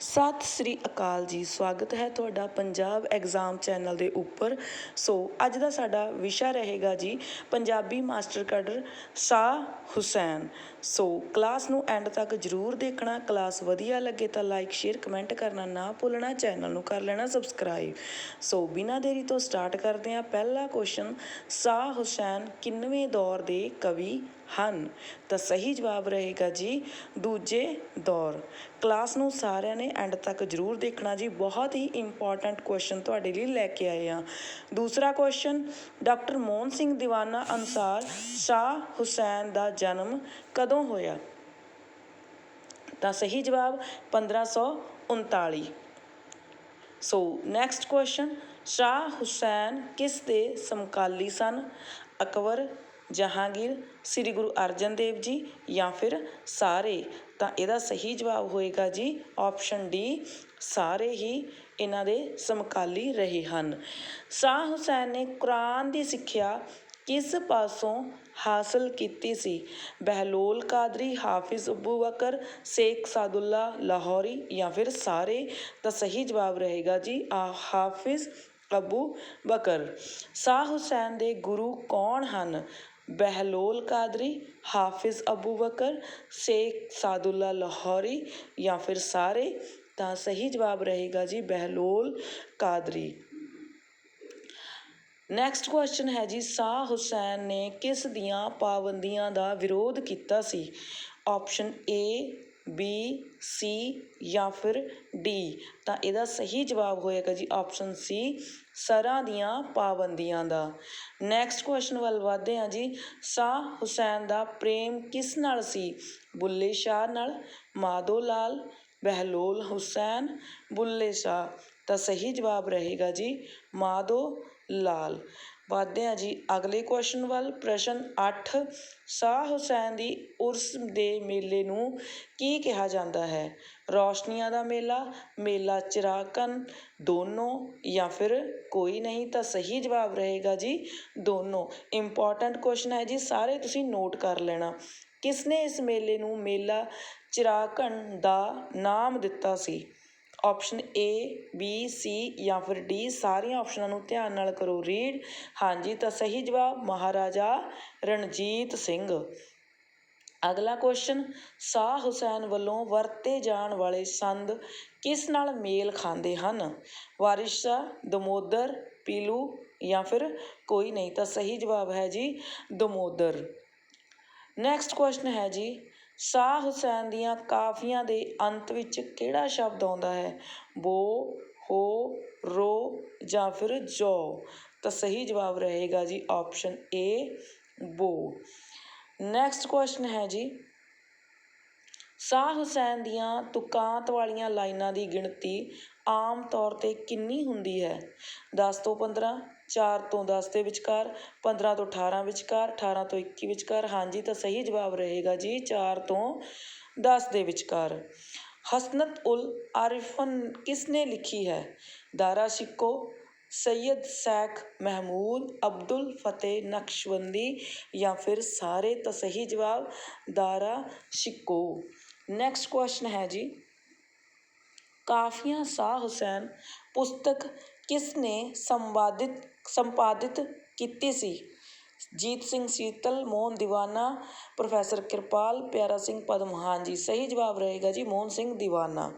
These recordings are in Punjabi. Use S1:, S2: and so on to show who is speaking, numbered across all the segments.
S1: ਸਤਿ ਸ੍ਰੀ ਅਕਾਲ ਜੀ, ਸਵਾਗਤ ਹੈ ਤੁਹਾਡਾ ਪੰਜਾਬ ਐਗਜ਼ਾਮ ਚੈਨਲ ਦੇ ਉੱਪਰ। ਸੋ, ਅੱਜ ਦਾ ਸਾਡਾ ਵਿਸ਼ਾ ਰਹੇਗਾ ਜੀ, Punjabi master cadre Shah Hussain. So class ਨੂੰ ਐਂਡ ਤੱਕ ਜਰੂਰ ਦੇਖਣਾ ਕਲਾਸ ਵਧੀਆ ਲੱਗੇ ਤਾਂ ਲਾਈਕ ਸ਼ੇਅਰ ਕਮੈਂਟ ਕਰਨਾ ਨਾ ਭੁੱਲਣਾ ਚੈਨਲ ਨੂੰ ਕਰ ਲੈਣਾ ਸਬਸਕ੍ਰਾਈਬ ਸੋ ਬਿਨਾਂ ਦੇਰੀ ਤੋਂ ਸਟਾਰਟ ਕਰਦੇ ਹਾਂ ਪਹਿਲਾ ਕੁਐਸਚਨ ਸ਼ਾਹ ਹੁਸੈਨ ਕਿੰਨਵੇਂ ਦੌਰ ਦੇ ਕਵੀ ਹਨ? ਤਾਂ ਸਹੀ ਜਵਾਬ ਰਹੇਗਾ ਜੀ ਦੂਜੇ ਦੌਰ। ਕਲਾਸ ਨੂੰ ਸਾਰਿਆਂ ਨੇ ਐਂਡ ਤੱਕ ਜਰੂਰ ਦੇਖਣਾ ਜੀ, ਬਹੁਤ ਹੀ ਇੰਪੋਰਟੈਂਟ ਕੁਐਸਚਨ ਤੁਹਾਡੇ ਲਈ ਲੈ ਕੇ ਆਏ ਆ ਦੂਸਰਾ ਕੁਐਸਚਨ ਡਾਕਟਰ ਮੋਹਨ ਸਿੰਘ ਦੀਵਾਨਾ ਅਨੁਸਾਰ ਸ਼ਾਹ ਹੁਸੈਨ ਦਾ ਜਨਮ ਕਦ ਹੋਇਆ? ਤਾਂ ਸਹੀ ਜਵਾਬ 1539 so next question Shah Hussain ਕਿਸ ਦੇ ਸਮਕਾਲੀ ਸਨ? ਅਕਬਰ, ਜਹਾਂਗੀਰ, ਸ੍ਰੀ ਗੁਰੂ ਅਰਜਨ ਦੇਵ ਜੀ ਜਾਂ ਫਿਰ ਸਾਰੇ? ਤਾਂ ਇਹਦਾ ਸਹੀ ਜਵਾਬ ਹੋਏਗਾ ਜੀ ਆਪਸ਼ਨ ਡੀ, ਸਾਰੇ ਹੀ ਇਹਨਾਂ ਦੇ ਸਮਕਾਲੀ ਰਹੇ ਹਨ। ਸ਼ਾਹ ਹੁਸੈਨ ਨੇ ਕੁਰਾਨ ਦੀ ਸਿੱਖਿਆ ਕਿਸ ਪਾਸੋਂ ਹਾਸਲ ਕੀਤੀ ਸੀ ਬਹਿਲੋਲ ਕਾਦਰੀ ਹਾਫਿਜ਼ ਅਬੂ ਬਕਰ ਸ਼ੇਖ ਸਾਦੁੱਲਾ ਲਾਹੌਰੀ ਜਾਂ ਫਿਰ ਸਾਰੇ ਤਾਂ ਸਹੀ ਜਵਾਬ ਰਹੇਗਾ ਜੀ ਆ ਹਾਫਿਜ਼ ਅਬੂ ਬਕਰ ਸ਼ਾਹ ਹੁਸੈਨ ਦੇ ਗੁਰੂ ਕੌਣ ਹਨ ਬਹਿਲੋਲ ਕਾਦਰੀ ਹਾਫਿਜ਼ ਅਬੂ ਬਕਰ ਸ਼ੇਖ ਸਾਦੁੱਲਾ ਲਾਹੌਰੀ ਜਾਂ ਫਿਰ ਸਾਰੇ ਤਾਂ ਸਹੀ ਜਵਾਬ ਰਹੇਗਾ ਜੀ ਬਹਿਲੋਲ ਕਾਦਰੀ ਨੈਕਸਟ ਕੁਐਸਚਨ ਹੈ ਜੀ ਸ਼ਾਹ ਹੁਸੈਨ ਨੇ ਕਿਸ ਦੀਆਂ ਪਾਬੰਦੀਆਂ ਦਾ ਵਿਰੋਧ ਕੀਤਾ ਸੀ? ਆਪਸ਼ਨ ਏ ਬੀ ਸੀ ਜਾਂ ਫਿਰ ਡੀ ਤਾਂ ਇਹਦਾ ਸਹੀ ਜਵਾਬ ਹੋਏਗਾ ਜੀ ਆਪਸ਼ਨ ਸੀ ਸਰਾਂ ਦੀਆਂ ਪਾਬੰਦੀਆਂ ਦਾ। ਨੈਕਸਟ ਕੁਐਸਚਨ ਵੱਲ ਵਧਦੇ ਹਾਂ ਜੀ। ਸ਼ਾਹ ਹੁਸੈਨ ਦਾ ਪ੍ਰੇਮ ਕਿਸ ਨਾਲ ਸੀ? ਬੁੱਲੇ ਸ਼ਾਹ ਨਾਲ, ਮਾਧੋ ਲਾਲ, ਬਹਿਲੋਲ ਹੁਸੈਨ, ਬੁੱਲੇ ਸ਼ਾਹ? ਤਾਂ ਸਹੀ ਜਵਾਬ ਰਹੇਗਾ ਜੀ ਮਾਧੋ ਲਾਲ। ਵਧਦੇ ਹਾਂ ਜੀ। ਅਗਲੇ ਕੁਐਸਚਨ ਵੱਲ ਪ੍ਰਸ਼ਨ ਅੱਠ, ਸ਼ਾਹ ਹੁਸੈਨ ਦੀ ਉਰਸ ਦੇ ਮੇਲੇ ਨੂੰ ਕੀ ਕਿਹਾ ਜਾਂਦਾ ਹੈ? ਰੌਸ਼ਨੀਆਂ ਦਾ ਮੇਲਾ ਮੇਲਾ ਚਿਰਾਕਨ ਦੋਨੋਂ ਜਾਂ ਫਿਰ ਕੋਈ ਨਹੀਂ ਤਾਂ ਸਹੀ ਜਵਾਬ ਰਹੇਗਾ ਜੀ ਦੋਨੋਂ। ਇੰਪੋਰਟੈਂਟ ਕੁਸ਼ਚਨ ਹੈ ਜੀ, ਸਾਰੇ ਤੁਸੀਂ ਨੋਟ ਕਰ ਲੈਣਾ। ਕਿਸਨੇ ਇਸ ਮੇਲੇ ਨੂੰ ਮੇਲਾ ਚਿਰਾਕਣ ਦਾ ਨਾਮ ਦਿੱਤਾ ਸੀ? ਆਪਸ਼ਨ ਏ ਬੀ ਸੀ ਜਾਂ ਫਿਰ ਡੀ ਸਾਰੀਆਂ ਆਪਸ਼ਨਾਂ ਨੂੰ ਧਿਆਨ ਨਾਲ ਕਰੋ। ਰੀਡ ਹਾਂਜੀ, ਤਾਂ ਸਹੀ ਜਵਾਬ ਮਹਾਰਾਜਾ ਰਣਜੀਤ ਸਿੰਘ। ਅਗਲਾ ਕੁਐਸਚਨ ਸ਼ਾਹ ਹੁਸੈਨ ਵੱਲੋਂ ਵਰਤੇ ਜਾਣ ਵਾਲੇ ਸੰਦ ਕਿਸ ਨਾਲ ਮੇਲ ਖਾਂਦੇ ਹਨ? ਵਾਰਿਸ ਦਮੋਦਰ, ਪੀਲੂ ਜਾਂ ਫਿਰ ਕੋਈ ਨਹੀਂ? ਤਾਂ ਸਹੀ ਜਵਾਬ ਹੈ ਜੀ ਦਮੋਦਰ। ਨੈਕਸਟ ਕੁਐਸਚਨ ਹੈ ਜੀ ਸ਼ਾਹ ਹੁਸੈਨ ਦੀਆਂ ਕਾਫੀਆਂ ਦੇ ਅੰਤ ਵਿੱਚ ਕਿਹੜਾ ਸ਼ਬਦ ਆਉਂਦਾ ਹੈ? ਬੋ, ਹੋ, ਰੋ ਜਾਂ ਫਿਰ ਜੋ? ਤਾਂ ਸਹੀ ਜਵਾਬ ਰਹੇਗਾ ਜੀ ਆਪਸ਼ਨ ਏ ਬੋ। ਨੈਕਸਟ ਕੁਐਸਚਨ ਹੈ ਜੀ। ਸ਼ਾਹ ਹੁਸੈਨ ਦੀਆਂ ਤੁਕਾਂਤ ਵਾਲੀਆਂ ਲਾਈਨਾਂ ਦੀ ਗਿਣਤੀ ਆਮ ਤੌਰ ਤੇ ਕਿੰਨੀ ਹੁੰਦੀ ਹੈ? ਦਸ ਤੋਂ 15 4 ਤੋਂ ਦਸ ਦੇ ਵਿਚਕਾਰ 15 ਤੋਂ 18 ਵਿਚਕਾਰ 18 ਤੋਂ 21 ਵਿਚਕਾਰ। ਹਾਂਜੀ, ਤਾਂ ਸਹੀ ਜਵਾਬ ਰਹੇਗਾ ਜੀ ਚਾਰ ਤੋਂ ਦਸ ਦੇ ਵਿਚਕਾਰ। ਹਸਨਤ ਉਲ ਆਰਿਫਨ ਕਿਸ ਨੇ ਲਿਖੀ ਹੈ? ਦਾਰਾ ਸ਼ਿਕੋ, ਸੈਯਦ ਸ਼ੇਖ ਮਹਿਮੂਦ, ਅਬਦੁਲ ਫਤਿਹ ਨਕਸ਼ਵੰਦੀ ਜਾਂ ਫਿਰ ਸਾਰੇ ਤਾਂ ਸਹੀ ਜਵਾਬ ਦਾਰਾ ਸ਼ਿਕੋ। ਨੈਕਸਟ ਕੁਐਸਚਨ ਹੈ ਜੀ। ਕਾਫੀਆਂ ਸ਼ਾਹ ਹੁਸੈਨ ਪੁਸਤਕ ਕਿਸ ਨੇ ਸੰਪਾਦਿਤ ਸੰਪਾਦਿਤ ਕੀਤੀ ਸੀ? ਜੀਤ ਸਿੰਘ ਸੀਤਲ, ਮੋਹਨ ਦੀਵਾਨਾ, ਪ੍ਰੋਫੈਸਰ ਕਿਰਪਾਲ, ਪਿਆਰਾ ਸਿੰਘ ਪਦਮ ਹਾਂਜੀ ਸਹੀ ਜਵਾਬ ਰਹੇਗਾ ਜੀ ਮੋਹਨ ਸਿੰਘ ਦੀਵਾਨਾ।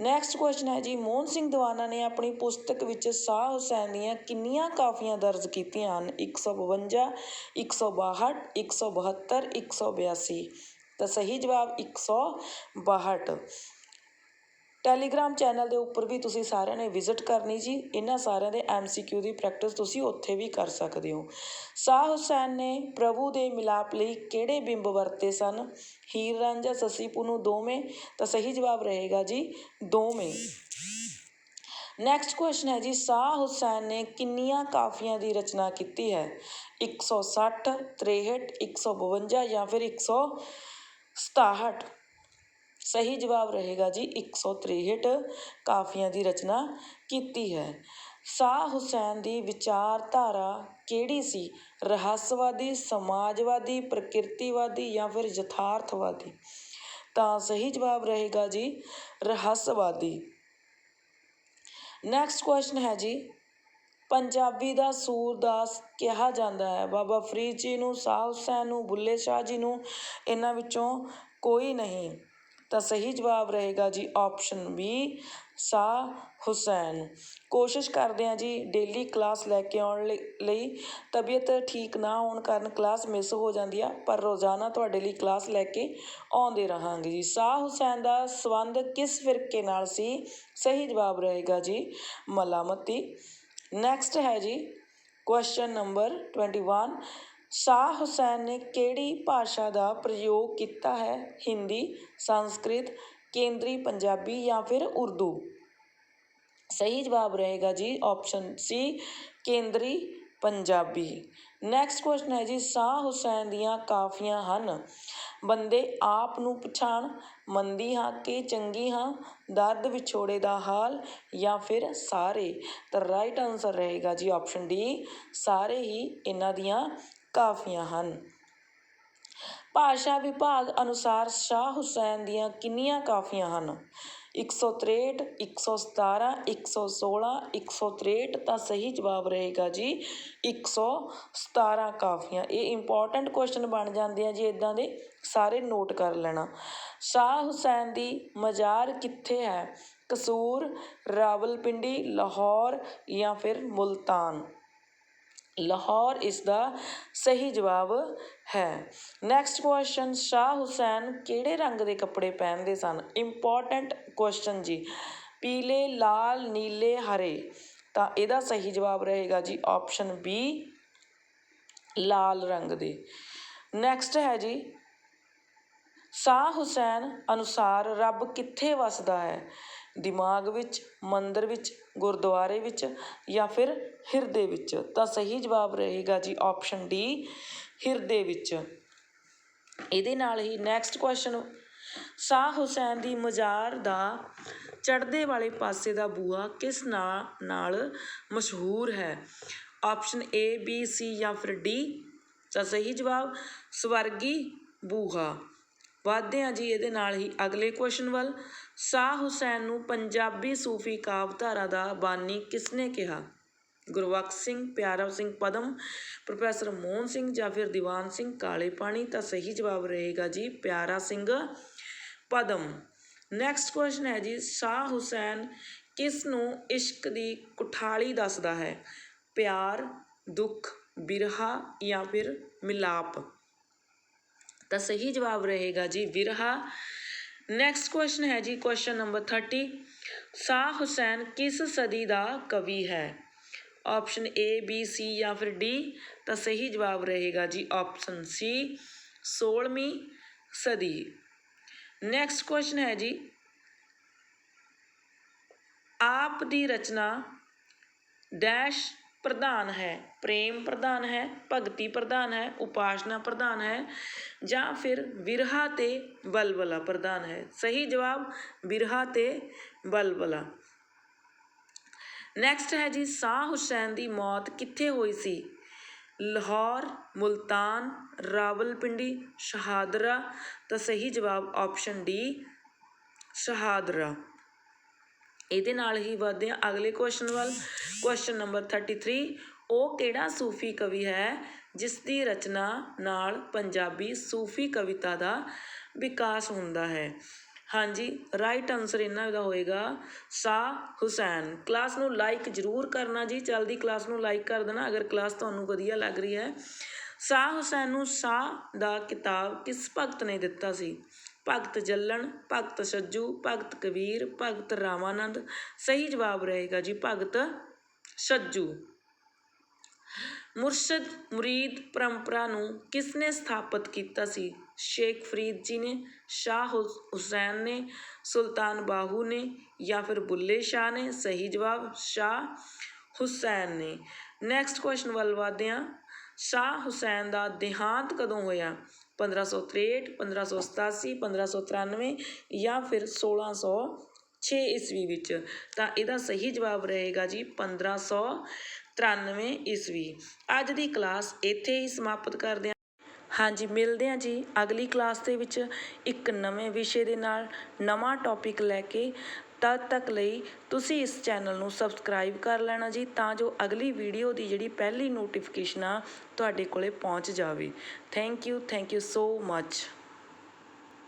S1: ਨੈਕਸਟ ਕੁਐਸਚਨ ਹੈ ਜੀ, ਮੋਹਨ ਸਿੰਘ ਦੀਵਾਨਾ ਨੇ ਆਪਣੀ ਪੁਸਤਕ ਵਿੱਚ ਸ਼ਾਹ ਹੁਸੈਨ ਦੀਆਂ ਕਿੰਨੀਆਂ ਕਾਫੀਆਂ ਦਰਜ ਕੀਤੀਆਂ ਹਨ? 152 162 172 182 ਤਾਂ ਸਹੀ ਜਵਾਬ 162 ਟੈਲੀਗ੍ਰਾਮ ਚੈਨਲ ਦੇ ਉੱਪਰ ਵੀ ਤੁਸੀਂ ਸਾਰਿਆਂ ਨੇ ਵਿਜ਼ਿਟ ਕਰਨੀ ਜੀ। ਇਹਨਾਂ ਸਾਰਿਆਂ ਦੇ ਐਮਸੀਕਿਊ ਦੀ ਪ੍ਰੈਕਟਿਸ ਤੁਸੀਂ ਉੱਥੇ ਵੀ ਕਰ ਸਕਦੇ ਹੋ। ਸ਼ਾਹ ਹੁਸੈਨ ਨੇ ਪ੍ਰਭੂ ਦੇ ਮਿਲਾਪ ਲਈ ਕਿਹੜੇ ਬਿੰਬ ਵਰਤੇ ਸਨ? ਹੀਰ ਰਾਂਝਾ, ਸੱਸੀ ਪੁੰਨੂ ਦੋਵੇਂ? ਤਾਂ ਸਹੀ ਜਵਾਬ ਰਹੇਗਾ ਜੀ, ਦੋਵੇਂ। ਨੈਕਸਟ ਕੁਐਸਚਨ ਹੈ ਜੀ, ਸ਼ਾਹ ਹੁਸੈਨ ਨੇ ਕਿੰਨੀਆਂ ਕਾਫੀਆਂ ਦੀ ਰਚਨਾ ਕੀਤੀ ਹੈ? 160 63 152 ਜਾਂ ਫਿਰ 167 ਸਹੀ ਜਵਾਬ ਰਹੇਗਾ ਜੀ 163 ਕਾਫੀਆਂ ਦੀ ਰਚਨਾ ਕੀਤੀ ਹੈ। ਸ਼ਾਹ ਹੁਸੈਨ ਦੀ ਵਿਚਾਰਧਾਰਾ ਕਿਹੜੀ ਸੀ? ਰਹੱਸਵਾਦੀ, ਸਮਾਜਵਾਦੀ, ਪ੍ਰਕਿਰਤੀਵਾਦੀ ਜਾਂ ਫਿਰ ਯਥਾਰਥਵਾਦੀ? ਤਾਂ ਸਹੀ ਜਵਾਬ ਰਹੇਗਾ ਜੀ ਰਹੱਸਵਾਦੀ। ਨੈਕਸਟ ਕੁਐਸਚਨ ਹੈ ਜੀ। ਪੰਜਾਬੀ ਦਾ ਸੂਰਦਾਸ ਕਿਹਾ ਜਾਂਦਾ ਹੈ। ਬਾਬਾ ਫਰੀਦ ਜੀ ਨੂੰ, ਸ਼ਾਹ ਹੁਸੈਨ ਨੂੰ, ਬੁੱਲੇ ਸ਼ਾਹ ਜੀ ਨੂੰ ਇਹਨਾਂ ਵਿੱਚੋਂ ਕੋਈ ਨਹੀਂ। ਤਾਂ ਸਹੀ ਜਵਾਬ ਰਹੇਗਾ ਜੀ ਆਪਸ਼ਨ ਬੀ ਸ਼ਾਹ ਹੁਸੈਨ। ਕੋਸ਼ਿਸ਼ ਕਰਦੇ ਹਾਂ ਜੀ ਡੇਲੀ ਕਲਾਸ ਲੈ ਕੇ ਆਉਣ ਲ, ਲਈ। ਤਬੀਅਤ ਠੀਕ ਨਾ ਹੋਣ ਕਾਰਨ ਕਲਾਸ ਮਿਸ ਹੋ ਜਾਂਦੀ ਆ, ਪਰ ਰੋਜ਼ਾਨਾ ਤੁਹਾਡੇ ਲਈ ਕਲਾਸ ਲੈ ਕੇ ਆਉਂਦੇ ਰਹਾਂਗੇ ਜੀ। ਸ਼ਾਹ ਹੁਸੈਨ ਦਾ ਸੰਬੰਧ ਕਿਸ ਫਿਰਕੇ ਨਾਲ ਸੀ? ਸਹੀ ਜਵਾਬ ਰਹੇਗਾ ਜੀ ਮਲਾਮਤੀ। ਨੈਕਸਟ ਹੈ ਜੀ ਕੁਐਸਚਨ ਨੰਬਰ 21 ਸ਼ਾਹ ਹੁਸੈਨ ਨੇ ਕਿਹੜੀ ਭਾਸ਼ਾ ਦਾ ਪ੍ਰਯੋਗ ਕੀਤਾ ਹੈ? ਹਿੰਦੀ, ਸੰਸਕ੍ਰਿਤ, ਕੇਂਦਰੀ ਪੰਜਾਬੀ ਜਾਂ ਫਿਰ ਉਰਦੂ? ਸਹੀ ਜਵਾਬ ਰਹੇਗਾ ਜੀ ਆਪਸ਼ਨ ਸੀ ਕੇਂਦਰੀ ਪੰਜਾਬੀ। ਨੈਕਸਟ ਕੁਐਸਚਨ ਹੈ ਜੀ, ਸ਼ਾਹ ਹੁਸੈਨ ਦੀਆਂ ਕਾਫੀਆਂ ਹਨ। ਬੰਦੇ ਆਪ ਨੂੰ ਪਛਾਣ ਮੰਦੀ ਹਾਂ ਕਿ ਚੰਗੀ ਹਾਂ, ਦਰਦ ਵਿਛੋੜੇ ਦਾ ਹਾਲ ਜਾਂ ਫਿਰ ਸਾਰੇ? ਤਾਂ ਰਾਈਟ ਆਨਸਰ ਰਹੇਗਾ ਜੀ ਆਪਸ਼ਨ ਡੀ ਸਾਰੇ ਹੀ ਇਹਨਾਂ ਦੀਆਂ ਕਾਫੀਆਂ ਹਨ। ਭਾਸ਼ਾ ਵਿਭਾਗ ਅਨੁਸਾਰ ਸ਼ਾਹ ਹੁਸੈਨ ਦੀਆਂ ਕਿੰਨੀਆਂ ਕਾਫੀਆਂ ਹਨ? 163 117 116 163 ਤਾਂ ਸਹੀ ਜਵਾਬ ਰਹੇਗਾ ਜੀ। 117 ਕਾਫੀਆਂ। ਇਹ ਇੰਪੋਰਟੈਂਟ ਕੁਐਸਚਨ ਬਣ ਜਾਂਦੇ ਆ ਜੀ ਇਦਾਂ ਦੇ। ਸਾਰੇ ਨੋਟ ਕਰ ਲੈਣਾ। ਸ਼ਾਹ ਹੁਸੈਨ ਦੀ ਮਜ਼ਾਰ ਕਿੱਥੇ ਹੈ? ਕਸੂਰ, ਰਾਵਲਪਿੰਡੀ, ਲਾਹੌਰ ਜਾਂ ਫਿਰ ਮੁਲਤਾਨ? ਲਾਹੌਰ ਇਸ ਦਾ ਸਹੀ ਜਵਾਬ ਹੈ। ਨੈਕਸਟ ਕੁਐਸਚਨ ਸ਼ਾਹ ਹੁਸੈਨ ਕਿਹੜੇ ਰੰਗ ਦੇ ਕੱਪੜੇ ਪਹਿਨਦੇ ਸਨ? ਇੰਪੋਰਟੈਂਟ ਕੁਐਸਚਨ ਜੀ। ਪੀਲੇ, ਲਾਲ, ਨੀਲੇ, ਹਰੇ। ਤਾਂ ਇਹਦਾ ਸਹੀ ਜਵਾਬ ਰਹੇਗਾ ਜੀ ਆਪਸ਼ਨ ਬੀ ਲਾਲ ਰੰਗ ਦੇ। ਨੈਕਸਟ ਹੈ ਜੀ। ਸ਼ਾਹ ਹੁਸੈਨ ਅਨੁਸਾਰ ਰੱਬ ਕਿੱਥੇ ਵਸਦਾ ਹੈ? ਦਿਮਾਗ ਵਿੱਚ, ਮੰਦਰ ਵਿੱਚ, ਗੁਰਦੁਆਰੇ ਵਿੱਚ ਜਾਂ ਫਿਰ ਹਿਰਦੇ ਵਿੱਚ? ਤਾਂ ਸਹੀ ਜਵਾਬ ਰਹੇਗਾ ਜੀ ਆਪਸ਼ਨ ਡੀ ਹਿਰਦੇ ਵਿੱਚ। ਇਹਦੇ ਨਾਲ ਹੀ ਨੈਕਸਟ ਕੁਐਸਚਨ ਸ਼ਾਹ ਹੁਸੈਨ ਦੀ ਮਜ਼ਾਰ ਦਾ ਚੜ੍ਹਦੇ ਵਾਲੇ ਪਾਸੇ ਦਾ ਬੂਹਾ ਕਿਸ ਨਾਂ, ਨਾਲ ਮਸ਼ਹੂਰ ਹੈ? ਆਪਸ਼ਨ ਏ ਬੀ ਸੀ ਜਾਂ ਫਿਰ ਡੀ ਤਾਂ ਸਹੀ ਜਵਾਬ, ਸਵਰਗੀ ਬੂਹਾ। ਵਧਦੇ ਹਾਂ ਜੀ ਇਹਦੇ ਨਾਲ ਹੀ ਅਗਲੇ ਕੁਐਸਚਨ ਵੱਲ। ਸ਼ਾਹ ਹੁਸੈਨ ਨੂੰ ਪੰਜਾਬੀ ਸੂਫੀ ਕਾਵਧਾਰਾ ਦਾ ਬਾਨੀ ਕਿਸਨੇ ਕਿਹਾ? ਗੁਰਬਖਸ਼ ਸਿੰਘ ਪਿਆਰਾ ਸਿੰਘ ਪਦਮ, ਪ੍ਰੋਫੈਸਰ ਮੋਹਨ ਸਿੰਘ ਜਾਂ ਫਿਰ ਦੀਵਾਨ ਸਿੰਘ? ਕਾਲੇ ਪਾਣੀ ਤਾਂ ਸਹੀ ਜਵਾਬ ਰਹੇਗਾ ਜੀ, ਪਿਆਰਾ ਸਿੰਘ ਪਦਮ। ਨੈਕਸਟ ਕੁਐਸਚਨ ਹੈ ਜੀ, ਸ਼ਾਹ ਹੁਸੈਨ ਕਿਸ ਨੂੰ ਇਸ਼ਕ ਦੀ ਕੁਠਾਲੀ ਦੱਸਦਾ ਹੈ? ਪਿਆਰ, ਦੁੱਖ, ਬਿਰਹਾ ਜਾਂ ਫਿਰ ਮਿਲਾਪ? ਤਾਂ ਸਹੀ ਜਵਾਬ ਰਹੇਗਾ ਜੀ ਵਿਰਹਾ ਨੈਕਸਟ ਕੁਐਸਚਨ ਹੈ ਜੀ ਕੁਐਸਚਨ ਨੰਬਰ 30 ਸ਼ਾਹ ਹੁਸੈਨ ਕਿਸ ਸਦੀ ਦਾ ਕਵੀ ਹੈ ਆਪਸ਼ਨ ਏ ਬੀ ਸੀ ਜਾਂ ਫਿਰ ਡੀ ਤਾਂ ਸਹੀ ਜਵਾਬ ਰਹੇਗਾ ਜੀ ਆਪਸ਼ਨ ਸੀ 16ਵੀਂ ਸਦੀ ਨੈਕਸਟ ਕੁਐਸਚਨ ਹੈ ਜੀ ਆਪ ਦੀ ਰਚਨਾ ਡੈਸ਼ ਪ੍ਰਧਾਨ ਹੈ, ਪ੍ਰੇਮ ਪ੍ਰਧਾਨ ਹੈ, ਭਗਤੀ ਪ੍ਰਧਾਨ ਹੈ, ਉਪਾਸਨਾ ਪ੍ਰਧਾਨ ਹੈ ਜਾਂ ਫਿਰ ਵਿਰਹਾ ਤੇ ਬਲਬਲਾ ਪ੍ਰਧਾਨ ਹੈ। ਸਹੀ ਜਵਾਬ ਵਿਰਹਾ ਤੇ ਬਲਬਲਾ। ਨੈਕਸਟ ਹੈ ਜੀ, ਸ਼ਾਹ ਹੁਸੈਨ ਦੀ ਮੌਤ ਕਿੱਥੇ ਹੋਈ ਸੀ? ਲਾਹੌਰ, ਮੁਲਤਾਨ, ਰਾਵਲਪਿੰਡੀ, ਸ਼ਹਾਦਰਾ। ਤਾਂ ਸਹੀ ਜਵਾਬ ਆਪਸ਼ਨ ਡੀ ਸ਼ਹਾਦਰਾ। ਇਹਦੇ ਨਾਲ ਹੀ ਵਧਦੇ ਹਾਂ। ਅਗਲੇ ਕੁਐਸਚਨ ਵੱਲ ਕੁਐਸਚਨ ਨੰਬਰ 33 ਉਹ ਕਿਹੜਾ ਸੂਫੀ ਕਵੀ ਹੈ ਜਿਸ ਦੀ ਰਚਨਾ ਨਾਲ ਪੰਜਾਬੀ ਸੂਫੀ ਕਵਿਤਾ ਦਾ ਵਿਕਾਸ ਹੁੰਦਾ ਹੈ? ਹਾਂਜੀ ਰਾਈਟ ਆਨਸਰ ਇਹਨਾਂ ਦਾ ਹੋਏਗਾ, ਸ਼ਾਹ ਹੁਸੈਨ। ਕਲਾਸ ਨੂੰ ਲਾਈਕ ਜ਼ਰੂਰ ਕਰਨਾ ਜੀ ਜਲਦੀ ਕਲਾਸ ਨੂੰ ਲਾਈਕ ਕਰ ਦੇਣਾ, ਅਗਰ ਕਲਾਸ ਤੁਹਾਨੂੰ ਵਧੀਆ ਲੱਗ ਰਹੀ ਹੈ। ਸ਼ਾਹ ਹੁਸੈਨ ਨੂੰ ਸ਼ਾਹ ਦਾ ਕਿਤਾਬ ਕਿਸ ਭਗਤ ਨੇ ਦਿੱਤਾ ਸੀ? ਭਗਤ ਜੱਲਣ, ਭਗਤ ਸੱਜੂ, ਭਗਤ ਕਬੀਰ, ਭਗਤ ਰਾਮਾਨੰਦ। ਸਹੀ ਜਵਾਬ ਰਹੇਗਾ ਜੀ ਭਗਤ ਸੱਜੂ। ਮੁਰਸ਼ਦ ਮੁਰੀਦ ਪਰੰਪਰਾ ਨੂੰ ਕਿਸਨੇ ਸਥਾਪਿਤ ਕੀਤਾ ਸੀ? ਸ਼ੇਖ ਫਰੀਦ ਜੀ ਨੇ, ਸ਼ਾਹ ਹੁਸ- ਹੁਸੈਨ ਨੇ, ਸੁਲਤਾਨ ਬਾਹੂ ਨੇ ਜਾਂ ਫਿਰ ਬੁੱਲੇ ਸ਼ਾਹ ਨੇ? ਸਹੀ ਜਵਾਬ, ਸ਼ਾਹ ਹੁਸੈਨ ਨੇ। ਨੈਕਸਟ ਕੁਐਸਚਨ ਵੱਲ ਵਧਦੇ ਹਾਂ। ਸ਼ਾਹ ਹੁਸੈਨ ਦਾ ਦੇਹਾਂਤ ਕਦੋਂ ਹੋਇਆ? 1563 1587 1593 ਜਾਂ ਫਿਰ 1606 ਈਸਵੀ ਵਿੱਚ। ਤਾਂ ਇਹਦਾ ਸਹੀ ਜਵਾਬ ਰਹੇਗਾ ਜੀ 1593 ਈਸਵੀ। ਅੱਜ ਦੀ ਕਲਾਸ ਇੱਥੇ ਹੀ ਸਮਾਪਤ ਕਰਦੇ ਹਾਂ। ਹਾਂਜੀ, ਮਿਲਦੇ ਹਾਂ ਜੀ ਅਗਲੀ ਕਲਾਸ ਦੇ ਵਿੱਚ ਇੱਕ ਨਵੇਂ ਵਿਸ਼ੇ ਦੇ ਨਾਲ ਨਵਾਂ ਟੌਪਿਕ ਲੈ ਕੇ। ਤਦ ਤੱਕ ਲਈ ਤੁਸੀਂ ਇਸ ਚੈਨਲ ਨੂੰ ਸਬਸਕ੍ਰਾਈਬ ਕਰ ਲੈਣਾ ਜੀ, ਤਾਂ ਜੋ ਅਗਲੀ ਵੀਡੀਓ ਦੀ ਜਿਹੜੀ ਪਹਿਲੀ ਨੋਟੀਫਿਕੇਸ਼ਨ ਆ ਤੁਹਾਡੇ ਕੋਲੇ ਪਹੁੰਚ ਜਾਵੇ। Thank you thank you so much